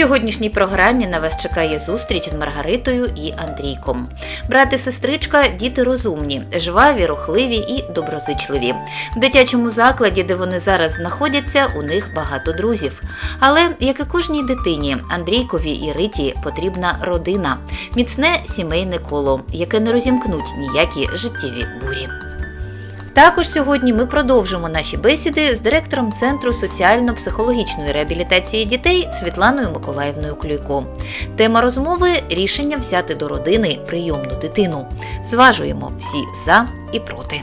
Сьогоднішній програмі на вас чекає зустріч з Маргаритою і Андрійком. Брат і сестричка діти розумні, жваві, рухливі і доброзичливі. В дитячому закладі, де вони зараз знаходяться, у них багато друзів. Але, як і кожній дитині, Андрійкові і Риті потрібна родина, міцне сімейне коло, яке не розімкнуть ніякі життєві бурі. Також сьогодні ми продовжимо наші бесіди з директором Центру соціально-психологічної реабілітації дітей Світланою Миколаївною Клюйко. Тема розмови рішення взяти до родини прийомну дитину. Зважуємо всі за і проти.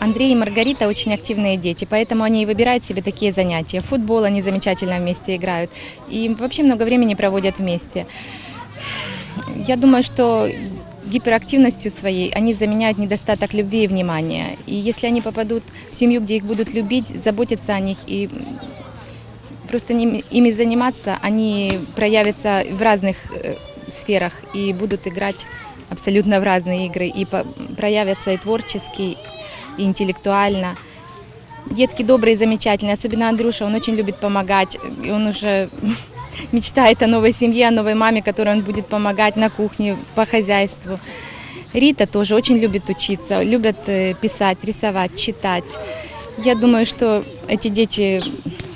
Андрей и Маргарита очень активные дети, поэтому они и выбирают себе такие занятия. В футбол они замечательно вместе играют и вообще много времени проводят вместе. Я думаю, что гиперактивностью своей они заменяют недостаток любви и внимания. И если они попадут в семью, где их будут любить, заботиться о них и просто ими заниматься, они проявятся в разных э, сферах и будут играть абсолютно в разные игры и проявятся и творчески, и интеллектуально. Детки добрые, замечательные, особенно Андрюша, он очень любит помогать, и он уже мечтает о новой семье, о новой маме, которой он будет помогать на кухне, по хозяйству. Рита тоже очень любит учиться, любят э, писать, рисовать, читать. Я думаю, что эти дети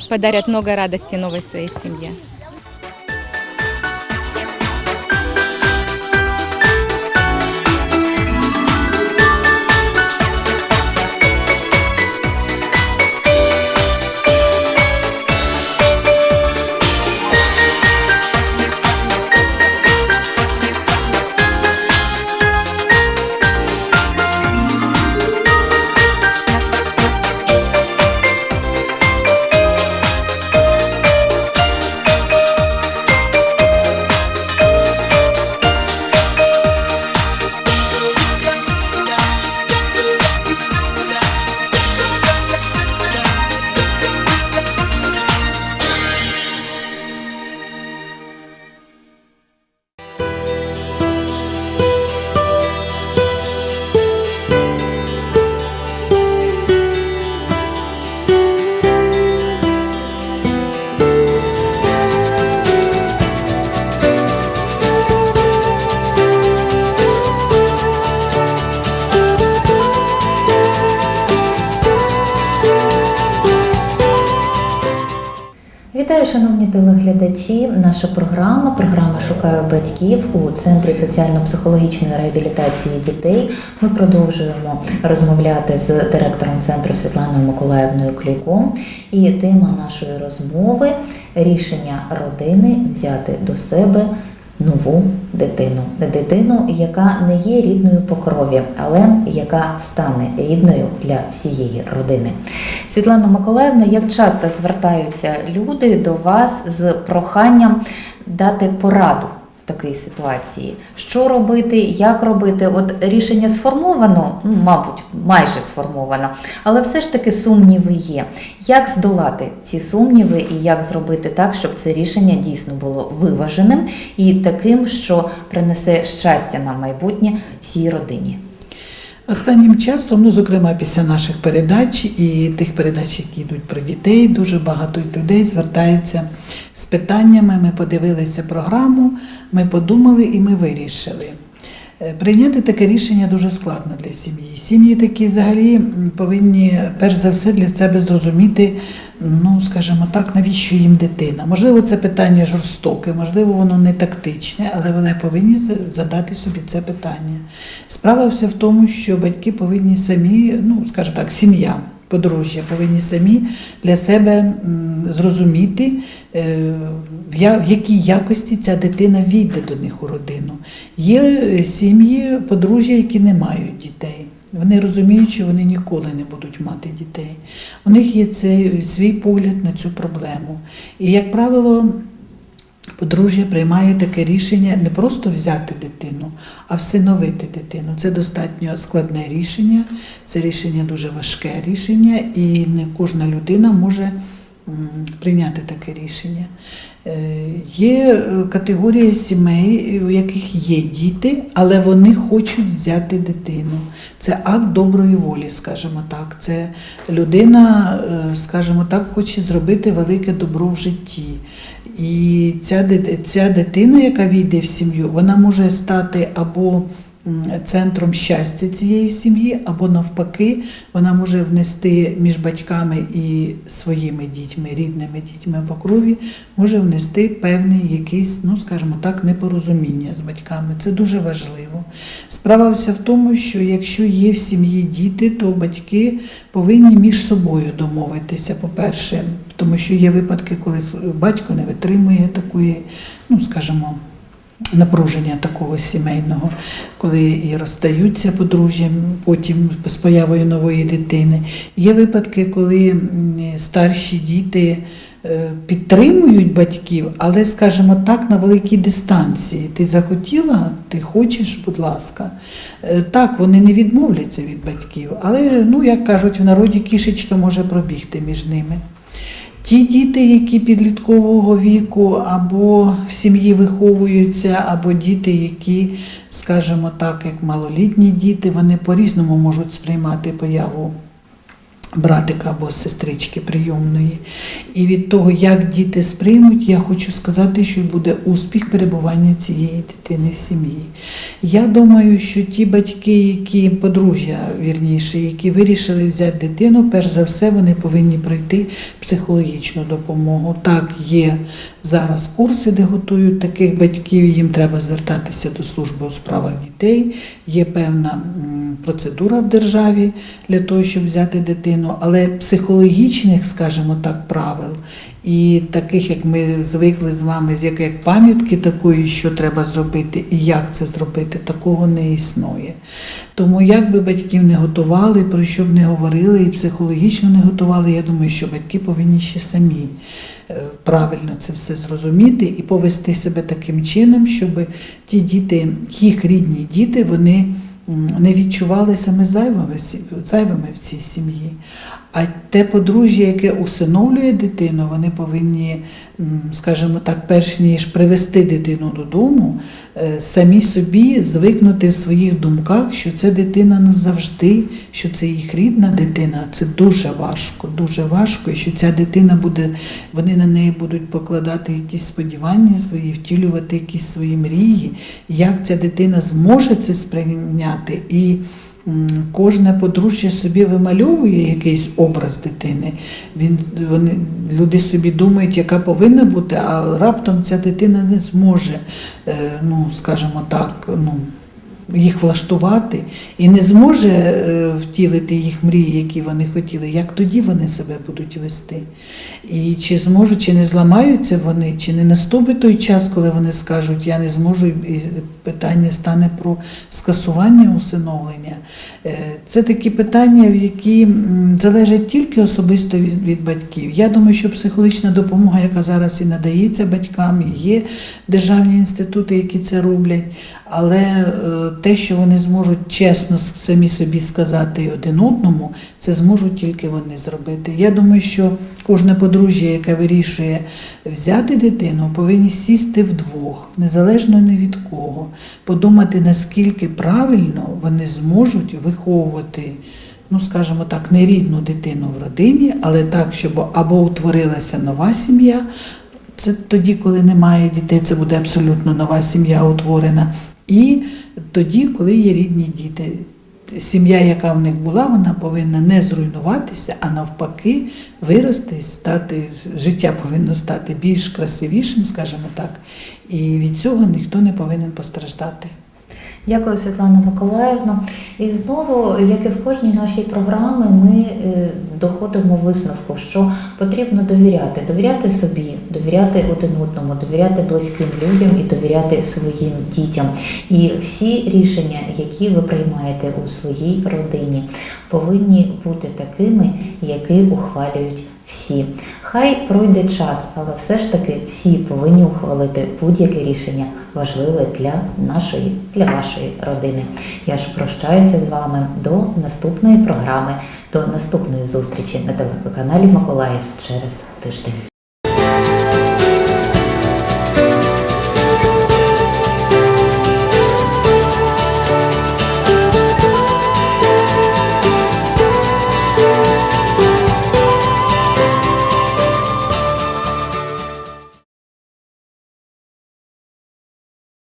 подарят много радости новой своей семье. Шановні телеглядачі. Наша програма, програма Шукаю батьків у Центрі соціально-психологічної реабілітації дітей. Ми продовжуємо розмовляти з директором центру Світланою Миколаївною Клюком. І тема нашої розмови рішення родини взяти до себе нову дитину. Дитину, яка не є рідною по крові, але яка стане рідною для всієї родини. Світлана Миколаївна, як часто звертаються люди до вас з проханням дати пораду такій ситуації? Що робити, як робити? От рішення сформовано, ну, мабуть, майже сформовано, але все ж таки сумніви є. Як здолати ці сумніви і як зробити так, щоб це рішення дійсно було виваженим і таким, що принесе щастя на майбутнє всій родині? Останнім часом, ну зокрема після наших передач і тих передач, які йдуть про дітей, дуже багато людей звертається з питаннями. Ми подивилися програму, ми подумали і ми вирішили. Е, Прийняти таке рішення дуже складно для сім'ї. Сім'ї такі взагалі повинні перш за все для себе зрозуміти, ну скажімо так, навіщо їм дитина. Можливо, це питання жорстоке, можливо, воно не тактичне, але вони повинні задати собі це питання. Справа вся в тому, що батьки повинні самі, ну скажімо так, сім'я. Подружжя повинні самі для себе зрозуміти, е, в якій якості ця дитина війде до них у родину. Є е, сім'ї, подружжя, які не мають дітей. Вони розуміють, що вони ніколи не будуть мати дітей. У них є цей свій погляд на цю проблему. І, як правило, Подружжя приймає таке рішення не просто взяти дитину, а всиновити дитину. Це достатньо складне рішення, це рішення дуже важке рішення, і не кожна людина може прийняти таке рішення. Е, Є е, категорія сімей, у яких є діти, але вони хочуть взяти дитину. Це акт доброї волі, скажімо так. Це людина, е, скажімо так, хоче зробити велике добро в житті. І ця, ця дитина, яка війде в сім'ю, вона може стати або центром щастя цієї сім'ї, або навпаки, вона може внести між батьками і своїми дітьми, рідними дітьми по крові, може внести певний якийсь, ну скажімо так, непорозуміння з батьками. Це дуже важливо. Справа вся в тому, що якщо є в сім'ї діти, то батьки повинні між собою домовитися, по-перше, тому що є випадки, коли батько не витримує такої, ну скажімо, напруження такого сімейного, коли і розстаються подружжям, потім з появою нової дитини. Є випадки, коли старші діти е, підтримують батьків, але, скажімо так, на великій дистанції. Ти захотіла, ти хочеш, будь ласка. Е, Так, вони не відмовляться від батьків, але, ну, як кажуть, в народі кішечка може пробігти між ними. Ті діти, які підліткового віку або в сім'ї виховуються, або діти, які, скажімо так, як малолітні діти, вони по-різному можуть сприймати появу братика або сестрички прийомної. І від того, як діти сприймуть, я хочу сказати, що буде успіх перебування цієї дитини в сім'ї. Я думаю, що ті батьки, які подружжя, вірніше, які вирішили взяти дитину, перш за все, вони повинні пройти психологічну допомогу. Так, є зараз курси, де готують таких батьків, їм треба звертатися до служби у справах дітей. Є певна процедура в державі для того, щоб взяти дитину, але психологічних, скажімо так, правил і таких, як ми звикли з вами, з як, як пам'ятки такої, що треба зробити і як це зробити, такого не існує. Тому як би батьків не готували, про що б не говорили, і психологічно не готували, я думаю, що батьки повинні ще самі е, правильно це все зрозуміти і повести себе таким чином, щоб ті діти, їх рідні діти, вони не відчували себе зайвими, зайвими в цій сім'ї. А те подружжя, яке усиновлює дитину, вони повинні, скажімо так, перш ніж привести дитину додому, е, самі собі звикнути в своїх думках, що це дитина назавжди, що це їх рідна дитина. Це дуже важко, дуже важко, і що ця дитина буде, вони на неї будуть покладати якісь сподівання свої, втілювати якісь свої мрії. Як ця дитина зможе це сприйняти і. Кожне подружжя собі вимальовує якийсь образ дитини. Він, вони, люди собі думають, яка повинна бути, а раптом ця дитина не зможе, е, ну, скажімо так, ну, їх влаштувати і не зможе е, втілити їх мрії, які вони хотіли, як тоді вони себе будуть вести. І чи зможуть, чи не зламаються вони, чи не наступить той час, коли вони скажуть, я не зможу, і питання стане про скасування усиновлення. Е, Це такі питання, які залежать тільки особисто від, батьків. Я думаю, що психологічна допомога, яка зараз і надається батькам, і є державні інститути, які це роблять. Але е, те, що вони зможуть чесно самі собі сказати один одному, це зможуть тільки вони зробити. Я думаю, що кожне подружжя, яке вирішує взяти дитину, повинні сісти вдвох, незалежно ні від кого, подумати, наскільки правильно вони зможуть виховувати. Ну, скажімо так, не рідну дитину в родині, але так, щоб або утворилася нова сім'я, це тоді, коли немає дітей, це буде абсолютно нова сім'я утворена. І тоді, коли є рідні діти. Сім'я, яка в них була, вона повинна не зруйнуватися, а навпаки, вирости, стати, життя повинно стати більш красивішим, скажімо так. І від цього ніхто не повинен постраждати. Дякую, Світлана Миколаївна. І знову, як і в кожній нашій програмі, ми е, доходимо висновку, що потрібно довіряти, довіряти собі, довіряти один одному, довіряти близьким людям і довіряти своїм дітям. І всі рішення, які ви приймаєте у своїй родині, повинні бути такими, які ухвалюють всі. Хай пройде час, але все ж таки всі повинні ухвалити будь-яке рішення важливе для нашої, для вашої родини. Я ж прощаюся з вами до наступної програми, до наступної зустрічі на телеканалі Миколаїв через тиждень.